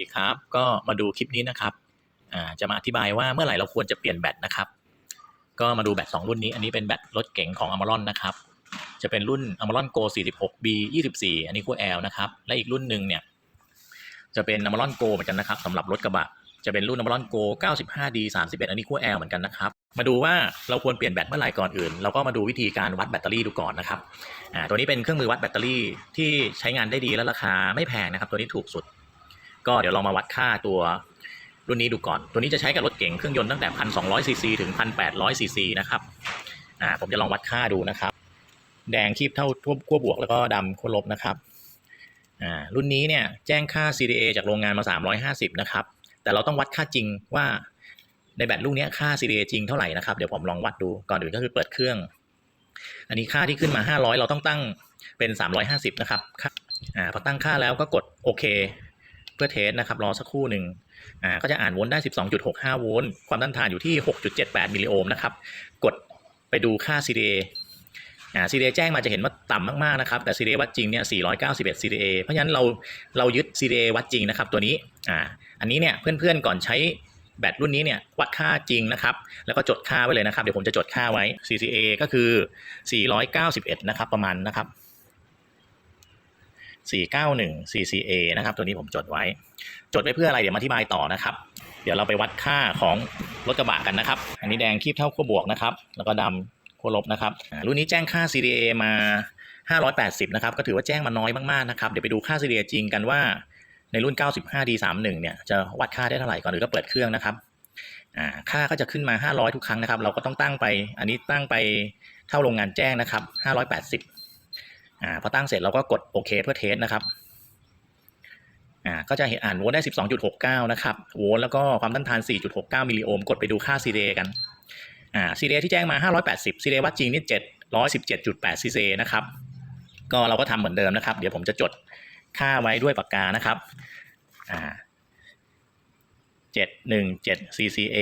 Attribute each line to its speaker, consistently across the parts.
Speaker 1: ดีครับ ก็มาดูคลิปนี้นะครับจะมาอธิบายว่าเมื่อไหร่เราควรจะเปลี่ยนแบตนะครับ ก็มาดูแบตสองรุ่นนี้ อันนี้เป็นแบตรถเก๋งของ a m a r o n นะครับ จะเป็นรุ่น a m a r o n Go 46 B 24 อันนี้ขั้ว L นะครับ และอีกรุ่นหนึ่งเนี่ยจะเป็น a m a r o n Go เหมือนกันนะครับสำหรับรถกระบะ จะเป็นรุ่น a m a r o n Go 95D 31 อันนี้ขั้ว L เหมือนกันนะครับ มาดูว่าเราควรเปลี่ยนแบตเมื่อไหร่ก่อนอื่น เราก็มาดูวิธีการวัดแบตเตอรี่ดูก่อนนะครับตัวนี้เป็นเครื่องมือวัดแบตเตอรี่ที่ใช้งานได้ดีและราคาไม่แพงนะครับ ตัวนี้ถูกสุด ก็เดี๋ยวเรามาวัดค่าตัวรุ่นนี้ดูก่อน ตัวนี้จะใช้กับรถเก๋งเครื่องยนต์ตั้งแต่ 1,200ซีซีถึง 1,800ซีซีนะครับอ่าผมจะลองวัดค่าดูนะครับ แดงคีบเท่าทั่วขั้วบวกแล้วก็ดำขั้วลบนะครับอ่ารุ่นนี้เนี่ยแจ้งค่า CDA จากโรงงานมา 350 นะครับ แต่เราต้องวัดค่าจริงว่าในแบตลูกเนี้ยค่า CDA จริงเท่าไหร่นะครับ เดี๋ยวผมลองวัดดูก่อนอื่นก็คือเปิดเครื่อง อันนี้ค่าที่ขึ้นมา 500 เราต้องตั้งเป็น 350 นะครับอ่าพอตั้งค่าแล้วก็กดโอเค พื่อเทสนะครับรอสักครู่หนึ่งอ่าก็จะอ่านโวลต์ได้ 12.65 โวลต์ความต้านทานอยู่ที่ 6.78 มิลลิโอห์มนะครับกดไปดูค่า CDA อ่า CDA แจ้งมาจะเห็นว่าต่ำมากๆนะครับแต่ CDA วัดจริงเนี่ย 491 CDA เพราะฉะนั้นเราเรายึด CDA วัดจริงนะครับตัวนี้อ่าอันนี้เนี่ยเพื่อนๆก่อนใช้แบตรุ่นนี้เนี่ยวัดค่าจริงนะครับ แล้วก็จดค่าไว้เลยนะครับ เดี๋ยวผมจะจดค่าไว้ CCA ก็คือ 491 นะครับ ประมาณนะครับ 491 CCA นะครับ ตัวนี้ผมจดไว้ จดไว้เพื่ออะไรเดี๋ยวมาอธิบายต่อนะครับ เดี๋ยวเราไปวัดค่าของรถกระบะกันนะครับ อันนี้แดงคีบเท่าขั้วบวกนะครับ แล้วก็ดำขั้วลบนะครับรุ่นนี้แจ้งค่า CDA มา 580 นะครับ ก็ถือว่าแจ้งมาน้อยมากๆนะครับ เดี๋ยวไปดูค่า CDA จริงกันว่าในรุ่น 95D31 เนี่ยจะวัดค่าได้เท่าไหร่ก่อนหรือก็เปิดเครื่องนะครับค่าก็จะขึ้นมา 500 ทุกครั้งนะครับ เราก็ต้องตั้งไป อันนี้ตั้งไปเท่าโรงงานแจ้งนะครับ 580 อ่าพอตั้งเสร็จเราก็กดโอเคเพื่อเทสนะครับอ่าก็จะเห็นอ่านโวลต์ได้ 12.69 นะครับ โวลต์แล้วก็ความต้านทาน 4.69 มิลลิโอห์ม กดไปดูค่า CDA กันอ่า CDA ที่แจ้งมา 580 CDA วัดจริงนี่ 717.8 CDA นะครับ ก็เราก็ทำเหมือนเดิมนะครับ เดี๋ยวผมจะจดค่าไว้ด้วยปากกานะครับอ่า717 CCA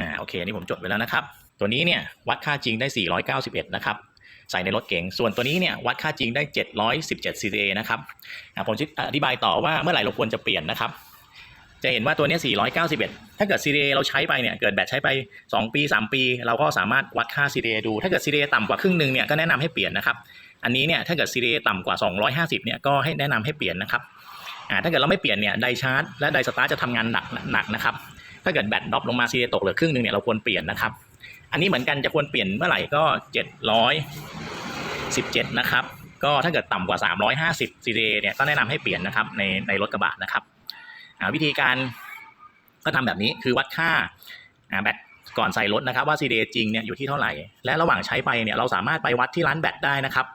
Speaker 1: อ่า โอเค อันนี้ผมจดไว้แล้วนะครับ ตัวนี้เนี่ย วัดค่าจริงได้ 491 นะครับ ใส่ในรถเก๋งส่วนตัวนี้เนี่ยวัดค่าจริงได้ 717 CCA นะครับผมจะอธิบายต่อว่าเมื่อไหร่เราควรจะเปลี่ยนนะครับ จะเห็นว่าตัวนี้ย491 ถ้าเกิด CDA เราใช้ไปเนี่ยเกิดแบตใช้ไป 2 ปี 3 ปี เราก็สามารถวัดค่า CDA ดู ถ้าเกิด CDA ต่ำกว่าครึ่งหนึ่งเนี่ยก็แนะนำให้เปลี่ยนนะครับอันนี้เนี่ยถ้าเกิด CDA ต่ำกว่า 250เนี่ยก็ให้แนะนำให้เปลี่ยนนะครับถ้าเกิดเราไม่เปลี่ยนเนี่ยไดชาร์จและไดสตาร์จะทำงานหนักหนักนะครับถ้าเกิดแบตดรอปลงมา CDA ตกเหลือครึ่งหนึ่งเนี่ยเราควรเปลี่ยนนะครับอันนี้เหมือนกันจะควรเปลี่ยนเมื่อไหร่ก็ 717 นะครับ ก็ถ้าเกิดต่ำกว่า 350 CDA เนี่ยก็แนะนำให้เปลี่ยนนะครับในในรถกระบะนะครับวิธีการก็ทำแบบนี้คือวัดค่าอ่าแบตก่อนใส่รถนะครับว่า CDA จริงเนี่ยอยู่ที่เท่าไหร่ และระหว่างใช้ไปเนี่ยเราสามารถไปวัดที่ร้านแบตได้นะครับ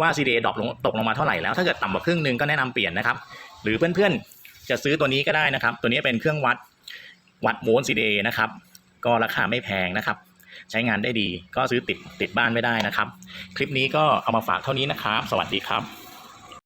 Speaker 1: ว่า CDA ดรอปลงตกลงมาเท่าไหร่แล้วถ้าเกิดต่ำกว่าครึ่งหนึ่งก็แนะนำเปลี่ยนนะครับ หรือเพื่อนๆจะซื้อตัวนี้ก็ได้นะครับ ตัวนี้เป็นเครื่องวัดวัดโวลต์ CDA นะครับก็ราคาไม่แพงนะครับ ใช้งานได้ดี ก็ซื้อติดติดบ้านไม่ได้นะครับ คลิปนี้ก็เอามาฝากเท่านี้นะครับ สวัสดีครับ